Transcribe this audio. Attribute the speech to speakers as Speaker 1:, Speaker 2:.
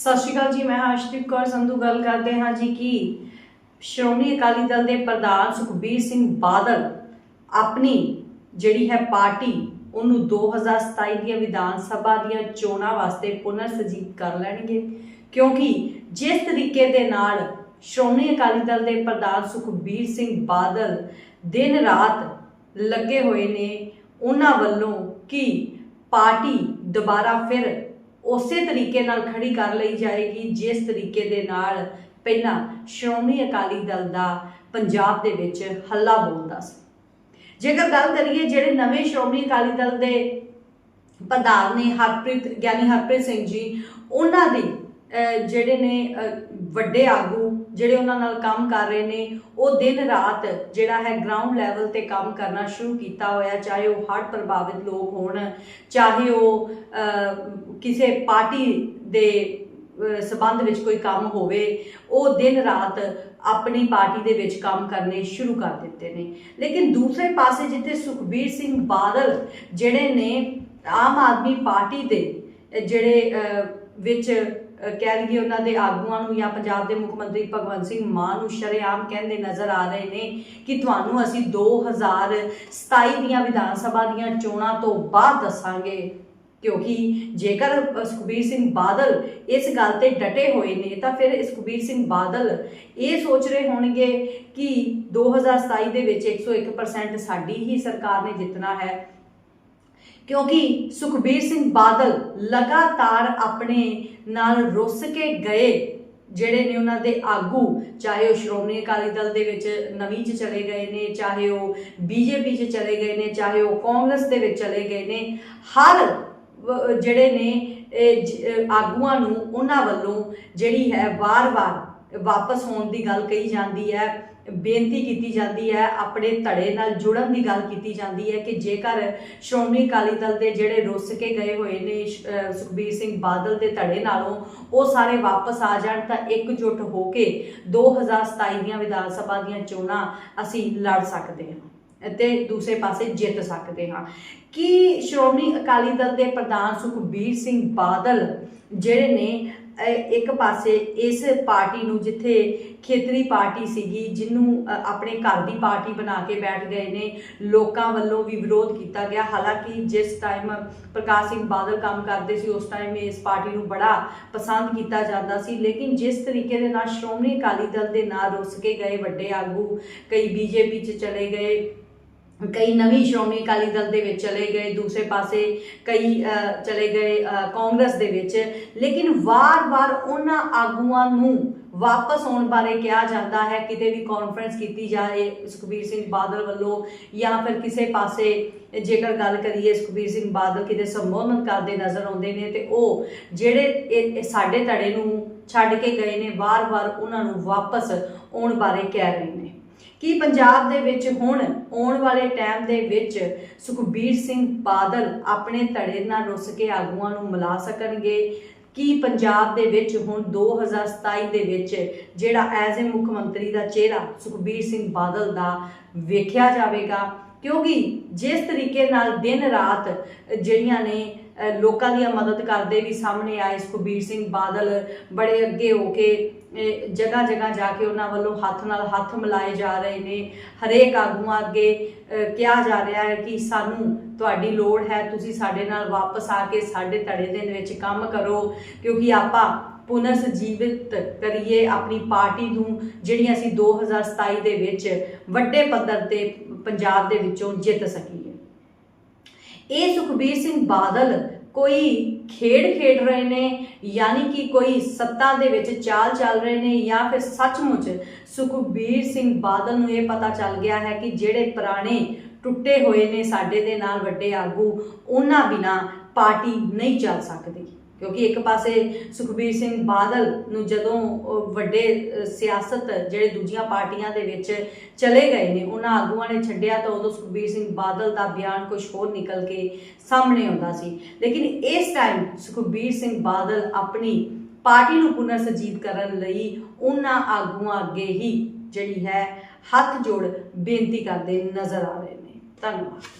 Speaker 1: ਸਤਿ ਸ਼੍ਰੀ ਅਕਾਲ ਜੀ, ਮੈਂ ਹਰਸ਼ਦੀਪ ਕੌਰ, ਸੰਧੂ ਗੱਲ ਕਰਦੇ ਹਾਂ ਜੀ ਕਿ ਸ਼੍ਰੋਮਣੀ ਅਕਾਲੀ ਦਲ ਦੇ ਪ੍ਰਧਾਨ ਸੁਖਬੀਰ ਸਿੰਘ ਬਾਦਲ ਆਪਣੀ ਜਿਹੜੀ ਹੈ ਪਾਰਟੀ, ਉਹਨੂੰ 2027 ਦੀਆਂ ਵਿਧਾਨ ਸਭਾ ਦੀਆਂ ਚੋਣਾਂ ਵਾਸਤੇ ਪੁਨਰ ਸਜੀਵ ਕਰ ਲੈਣਗੇ। ਕਿਉਂਕਿ ਜਿਸ ਤਰੀਕੇ ਦੇ ਨਾਲ ਸ਼੍ਰੋਮਣੀ ਅਕਾਲੀ ਦਲ ਦੇ ਪ੍ਰਧਾਨ ਸੁਖਬੀਰ ਸਿੰਘ ਬਾਦਲ ਦਿਨ ਰਾਤ ਲੱਗੇ ਹੋਏ ਨੇ, ਉਹਨਾਂ ਵੱਲੋਂ ਕਿ ਪਾਰਟੀ ਦੁਬਾਰਾ ਫਿਰ ਉਸੇ ਤਰੀਕੇ ਨਾਲ ਖੜੀ ਕਰ ਲਈ ਜਾਏਗੀ, ਜਿਸ ਤਰੀਕੇ ਦੇ ਨਾਲ ਪਹਿਲਾਂ ਸ਼੍ਰੋਮਣੀ ਅਕਾਲੀ ਦਲ ਦਾ ਪੰਜਾਬ ਦੇ ਵਿੱਚ ਹੱਲਾ ਬੋਲਦਾ ਸੀ। ਜੇਕਰ ਗੱਲ ਕਰੀਏ ਜਿਹੜੇ ਨਵੇਂ ਸ਼੍ਰੋਮਣੀ ਅਕਾਲੀ ਦਲ ਦੇ ਪ੍ਰਧਾਨ ਨੇ ਹਰਪ੍ਰੀਤ, ਗਿਆਨੀ ਹਰਪ੍ਰੀਤ ਸਿੰਘ ਜੀ, ਉਹਨਾਂ ਦੀ ਜਿਹੜੇ ਨੇ ਵੱਡੇ ਆਗੂ ਜਿਹੜੇ ਉਹਨਾਂ ਨਾਲ ਕੰਮ ਕਰ ਰਹੇ ਨੇ ਉਹ ਦਿਨ ਰਾਤ ਜਿਹੜਾ ਹੈ ਗਰਾਊਂਡ ਲੈਵਲ ਤੇ ਕੰਮ ਕਰਨਾ ਸ਼ੁਰੂ ਕੀਤਾ ਹੋਇਆ ਚਾਹੇ ਉਹ ਹੜ੍ਹ ਪ੍ਰਭਾਵਿਤ ਲੋਕ ਹੋਣ ਚਾਹੇ ਉਹ ਕਿਸੇ ਪਾਰਟੀ ਦੇ ਅਹ, ਸਬੰਧ ਵਿੱਚ ਕੋਈ ਕੰਮ ਹੋਵੇ ਉਹ ਦਿਨ ਰਾਤ ਆਪਣੀ ਪਾਰਟੀ ਦੇ ਵਿੱਚ ਕੰਮ ਕਰਨੇ ਸ਼ੁਰੂ ਕਰ ਦਿੱਤੇ ਨੇ। ਲੇਕਿਨ ਦੂਸਰੇ ਪਾਸੇ ਜਿੱਥੇ ਸੁਖਬੀਰ ਸਿੰਘ ਬਾਦਲ ਜਿਹੜੇ ਨੇ ਆਮ ਆਦਮੀ ਪਾਰਟੀ ਦੇ ਜਿਹੜੇ ਵਿੱਚ ਕਹਿ ਲਈਏ ਉਹਨਾਂ ਦੇ ਆਗੂਆਂ ਨੂੰ ਜਾਂ ਪੰਜਾਬ ਦੇ ਮੁੱਖ ਮੰਤਰੀ ਭਗਵੰਤ ਸਿੰਘ ਮਾਨ ਨੂੰ ਸ਼ਰੇਆਮ ਕਹਿੰਦੇ ਨਜ਼ਰ ਆ ਰਹੇ ਨੇ ਕਿ ਤੁਹਾਨੂੰ ਅਸੀਂ 2027 ਦੀਆਂ ਵਿਧਾਨ ਸਭਾ ਦੀਆਂ ਚੋਣਾਂ ਤੋਂ ਬਾਅਦ ਦੱਸਾਂਗੇ। ਕਿਉਂਕਿ ਜੇਕਰ ਸੁਖਬੀਰ ਸਿੰਘ ਬਾਦਲ ਇਸ ਗੱਲ ਤੇ ਡਟੇ ਹੋਏ ਨੇ, ਤਾਂ ਫਿਰ ਸੁਖਬੀਰ ਸਿੰਘ ਬਾਦਲ ਇਹ ਸੋਚ ਰਹੇ ਹੋਣਗੇ ਕਿ 2027 ਦੇ ਵਿੱਚ 101% ਸਾਡੀ ਹੀ ਸਰਕਾਰ ਨੇ ਜਿੱਤਣਾ ਹੈ। ਕਿਉਂਕਿ ਸੁਖਬੀਰ ਸਿੰਘ ਬਾਦਲ ਲਗਾਤਾਰ ਆਪਣੇ ਨਾਲ ਰੁੱਸ ਕੇ ਗਏ, ਜਿਹੜੇ ਨੇ ਉਹਨਾਂ ਦੇ ਆਗੂ, ਚਾਹੇ ਉਹ ਸ਼੍ਰੋਮਣੀ ਅਕਾਲੀ ਦਲ ਦੇ ਵਿੱਚ ਨਵੀਂ ਚ ਚਲੇ ਗਏ ਨੇ, ਚਾਹੇ ਉਹ ਬੀਜੇਪੀ ਚ ਚਲੇ ਗਏ ਨੇ, ਚਾਹੇ ਉਹ ਕਾਂਗਰਸ ਦੇ ਵਿੱਚ ਚਲੇ ਗਏ ਨੇ, ਹਰ ਜਿਹੜੇ ਨੇ ਆਗੂਆਂ ਨੂੰ ਉਹਨਾਂ ਵੱਲੋਂ ਜਿਹੜੀ ਹੈ ਵਾਰ-ਵਾਰ ਵਾਪਸ ਹੋਣ ਦੀ ਗੱਲ ਕਹੀ ਜਾਂਦੀ ਹੈ, ਬੇਨਤੀ ਕੀਤੀ ਜਾਂਦੀ ਹੈ, ਆਪਣੇ ਧੜੇ ਨਾਲ ਜੁੜਨ ਦੀ ਗੱਲ ਕੀਤੀ ਜਾਂਦੀ ਹੈ ਕਿ ਜੇਕਰ ਸ਼੍ਰੋਮਣੀ ਅਕਾਲੀ ਦਲ ਦੇ ਜਿਹੜੇ ਰੁੱਸ ਕੇ ਗਏ ਹੋਏ ਨੇ ਸੁਖਬੀਰ ਸਿੰਘ ਬਾਦਲ ਦੇ ਧੜੇ ਨਾਲੋਂ, ਉਹ ਸਾਰੇ ਵਾਪਸ ਆ ਜਾਣ ਤਾਂ ਇਕਜੁੱਟ ਹੋ ਕੇ 2027 ਦੀਆਂ ਵਿਧਾਨ ਸਭਾ ਦੀਆਂ ਚੋਣਾਂ ਅਸੀਂ ਲੜ ਸਕਦੇ ਹਾਂ ਤੇ ਦੂਸਰੇ ਪਾਸੇ ਜਿੱਤ ਸਕਦੇ ਹਾਂ। ਕੀ ਸ਼੍ਰੋਮਣੀ ਅਕਾਲੀ ਦਲ ਦੇ ਪ੍ਰਧਾਨ ਸੁਖਬੀਰ ਸਿੰਘ ਬਾਦਲ ਜਿਹੜੇ ਨੇ ਇੱਕ ਪਾਸੇ ਇਸ ਪਾਰਟੀ ਨੂੰ ਜਿੱਥੇ ਖੇਤਰੀ ਪਾਰਟੀ ਸੀਗੀ, ਜਿਹਨੂੰ ਆਪਣੇ ਘਰ ਦੀ ਪਾਰਟੀ ਬਣਾ ਕੇ ਬੈਠ ਗਏ ਨੇ, ਲੋਕਾਂ ਵੱਲੋਂ ਵੀ ਵਿਰੋਧ ਕੀਤਾ ਗਿਆ। ਹਾਲਾਂਕਿ ਜਿਸ ਟਾਈਮ ਪ੍ਰਕਾਸ਼ ਸਿੰਘ ਬਾਦਲ ਕੰਮ ਕਰਦੇ ਸੀ, ਉਸ ਟਾਈਮ ਇਸ ਪਾਰਟੀ ਨੂੰ ਬੜਾ ਪਸੰਦ ਕੀਤਾ ਜਾਂਦਾ ਸੀ। ਲੇਕਿਨ ਜਿਸ ਤਰੀਕੇ ਦੇ ਨਾਲ ਸ਼੍ਰੋਮਣੀ ਅਕਾਲੀ ਦਲ ਦੇ ਨਾਲ ਰੁੱਸ ਕੇ ਗਏ ਵੱਡੇ ਆਗੂ, ਕਈ ਬੀਜੇਪੀ 'ਚ ਚਲੇ ਗਏ ਕਈ ਨਵੀਂ ਸ਼੍ਰੋਮਣੀ ਅਕਾਲੀ ਦਲ ਦੇ ਵਿੱਚ ਚਲੇ ਗਏ, ਦੂਸਰੇ ਪਾਸੇ ਕਈ ਚਲੇ ਗਏ ਕਾਂਗਰਸ ਦੇ ਵਿੱਚ। ਲੇਕਿਨ ਵਾਰ-ਵਾਰ ਉਹਨਾਂ ਆਗੂਆਂ ਨੂੰ ਵਾਪਸ ਆਉਣ ਬਾਰੇ ਕਿਹਾ ਜਾਂਦਾ ਹੈ, ਕਿਤੇ ਵੀ ਕਾਨਫਰੰਸ ਕੀਤੀ ਜਾਏ ਸੁਖਬੀਰ ਸਿੰਘ ਬਾਦਲ ਵੱਲੋਂ ਜਾਂ ਫਿਰ ਕਿਸੇ ਪਾਸੇ ਜੇਕਰ ਗੱਲ ਕਰੀਏ ਸੁਖਬੀਰ ਸਿੰਘ ਬਾਦਲ ਕਿਤੇ ਸੰਬੋਧਨ ਕਰਦੇ ਨਜ਼ਰ ਆਉਂਦੇ ਨੇ ਤੇ ਉਹ ਜਿਹੜੇ ਇਹ- ਸਾਡੇ ਧੜੇ ਨੂੰ ਛੱਡ ਕੇ ਗਏ ਨੇ, ਵਾਰ-ਵਾਰ ਉਹਨਾਂ ਨੂੰ ਵਾਪਸ ਆਉਣ ਬਾਰੇ ਕਹਿ ਰਹੇ ਨੇ। ਕੀ ਪੰਜਾਬ ਦੇ ਵਿੱਚ ਹੁਣ ਆਉਣ ਵਾਲੇ ਟਾਈਮ ਦੇ ਵਿੱਚ ਸੁਖਬੀਰ ਸਿੰਘ ਬਾਦਲ ਆਪਣੇ ਧੜੇ ਨਾਲ ਰੁੱਸ ਕੇ ਆਗੂਆਂ ਨੂੰ ਮਿਲਾ ਸਕਣਗੇ? ਕੀ ਪੰਜਾਬ ਦੇ ਵਿੱਚ ਹੁਣ 2027 ਦੇ ਵਿੱਚ ਜਿਹੜਾ ਐਜ਼ ਅ ਮੁੱਖ ਮੰਤਰੀ ਦਾ ਚਿਹਰਾ ਸੁਖਬੀਰ ਸਿੰਘ ਬਾਦਲ ਦਾ ਵੇਖਿਆ ਜਾਵੇਗਾ? ਕਿਉਂਕਿ ਜਿਸ ਤਰੀਕੇ ਨਾਲ ਦਿਨ ਰਾਤ ਜਿਹੜੀਆਂ ਨੇ ਲੋਕਾਂ ਦੀਆਂ ਮਦਦ ਕਰਦੇ ਵੀ ਸਾਹਮਣੇ ਆਏ ਸੁਖਬੀਰ ਸਿੰਘ ਬਾਦਲ, ਬੜੇ ਅੱਗੇ ਹੋ ਕੇ ਜਗ੍ਹਾ ਜਗ੍ਹਾ ਜਾ ਕੇ ਉਹਨਾਂ ਵੱਲੋਂ ਹੱਥ ਨਾਲ ਹੱਥ ਮਿਲਾਏ ਜਾ ਰਹੇ ਨੇ। ਹਰੇਕ ਆਗੂਆਂ ਅੱਗੇ ਕਿਹਾ ਜਾ ਰਿਹਾ ਹੈ ਕਿ ਸਾਨੂੰ ਤੁਹਾਡੀ ਲੋੜ ਹੈ, ਤੁਸੀਂ ਸਾਡੇ ਨਾਲ ਵਾਪਸ ਆ ਕੇ ਸਾਡੇ ਧੜੇ ਦੇ ਵਿੱਚ ਕੰਮ ਕਰੋ, ਕਿਉਂਕਿ ਆਪਾਂ ਪੁਨਰ ਸਜੀਵਿਤ ਕਰੀਏ ਆਪਣੀ ਪਾਰਟੀ ਨੂੰ, ਜਿਹੜੀ ਅਸੀਂ 2027 ਦੇ ਵਿੱਚ ਵੱਡੇ ਪੱਧਰ ਤੇ ਪੰਜਾਬ ਦੇ ਵਿੱਚੋਂ ਜਿੱਤ ਸਕੀਏ। ਇਹ ਸੁਖਬੀਰ ਸਿੰਘ ਬਾਦਲ ਕੋਈ ਖੇਡ ਖੇਡ ਰਹੇ ਨੇ, ਯਾਨੀ ਕਿ ਕੋਈ ਸੱਤਾ ਦੇ ਵਿੱਚ ਚਾਲ ਚੱਲ ਰਹੇ ਨੇ ਜਾਂ ਫਿਰ ਸੱਚਮੁੱਚ ਸੁਖਬੀਰ ਸਿੰਘ ਬਾਦਲ ਨੂੰ ਇਹ ਪਤਾ ਚੱਲ ਗਿਆ ਹੈ ਕਿ ਜਿਹੜੇ ਪੁਰਾਣੇ ਟੁੱਟੇ ਹੋਏ ਨੇ ਸਾਡੇ ਦੇ ਨਾਲ ਵੱਡੇ ਆਗੂ, ਉਹਨਾਂ ਬਿਨਾ ਪਾਰਟੀ ਨਹੀਂ ਚੱਲ ਸਕਦੀ। ਕਿਉਂਕਿ ਇੱਕ ਪਾਸੇ ਸੁਖਬੀਰ ਸਿੰਘ ਬਾਦਲ ਨੂੰ ਜਦੋਂ ਵੱਡੇ ਸਿਆਸਤ ਜਿਹੜੇ ਦੂਜੀਆਂ ਪਾਰਟੀਆਂ ਦੇ ਵਿੱਚ ਚਲੇ ਗਏ ਨੇ, ਉਹਨਾਂ ਆਗੂਆਂ ਨੇ ਛੱਡਿਆ ਤਾਂ ਉਦੋਂ ਸੁਖਬੀਰ ਸਿੰਘ ਬਾਦਲ ਦਾ ਬਿਆਨ ਕੁਝ ਹੋਰ ਨਿਕਲ ਕੇ ਸਾਹਮਣੇ ਆਉਂਦਾ ਸੀ। ਲੇਕਿਨ ਇਸ ਟਾਈਮ ਸੁਖਬੀਰ ਸਿੰਘ ਬਾਦਲ ਆਪਣੀ ਪਾਰਟੀ ਨੂੰ ਪੁਨਰ ਸਜੀਵ ਕਰਨ ਲਈ ਉਹਨਾਂ ਆਗੂਆਂ ਅੱਗੇ ਹੀ ਜਿਹੜੀ ਹੈ ਹੱਥ ਜੋੜ ਬੇਨਤੀ ਕਰਦੇ ਨਜ਼ਰ ਆ ਰਹੇ ਨੇ। ਧੰਨਵਾਦ।